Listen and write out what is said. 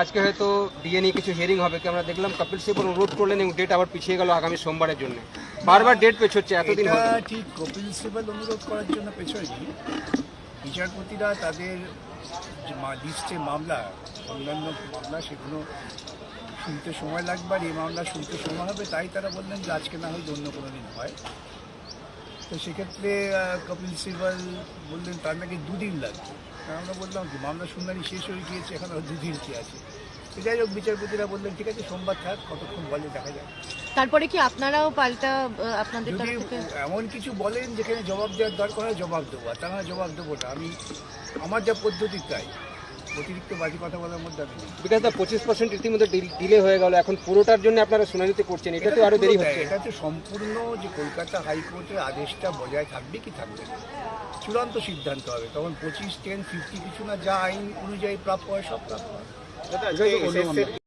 আজকে হয়তো ডিএ নিয়ে কিছু হিয়ারিং হবে কি আমরা দেখলাম কপিল সিবল অনুরোধ করলেন এবং ডেট আবার পিছিয়ে গেল আগামী সোমবারের জন্য। বারবার ডেট পেছ হচ্ছে এতদিন ঠিক কপিল সিবাল অনুরোধ করার জন্য পেছয়নি। বিচারপতিরা তাদের লিস্টে মামলা অন্যান্য মামলা সেগুলো শুনতে সময় লাগবে আর এই মামলা শুনতে সময় হবে তাই তারা বললেন যে আজকে না হয় অন্য কোনো দিন হয়। তো সেক্ষেত্রে কপিল সিবাল বললেন তার নাকি দুদিন লাগবে। আমরা বললাম কি মামলা শুনানি শেষ হয়ে গিয়েছে এখন আর দুদিন কি আছে। যাই হোক বিচারপতিরা বললেন ঠিক আছে সোমবার থাক কতক্ষণ বলে দেখা যাক। তারপরে কি আপনারাও পাল্টা আপনাদের তরফ থেকে? এমন কিছু বলেন যেখানে জবাব দেওয়ার দরকার হয় জবাব দেবো। আর তা জবাব দেবো না। আমি আমার যা পদ্ধতি তাই। অতিরিক্ত বাজে কথা বলার মধ্যে আমি। বিকজ দা পঁচিশ পার্সেন্ট ইতিমধ্যে ডিলে হয়ে গেল। এখন পুরোটার জন্য আপনারা শুনানিতে করছেন। এটা তো আরও দেরি হচ্ছে। এটা তো সম্পূর্ণ যে কলকাতা হাইকোর্টের আদেশটা বজায় থাকবে কি থাকবে না। চূড়ান্ত সিদ্ধান্ত হবে। তখন পঁচিশ টেন ফিফটি কিছু না যা আইন অনুযায়ী প্রাপ্য হয় সব প্রাপ্য হয়।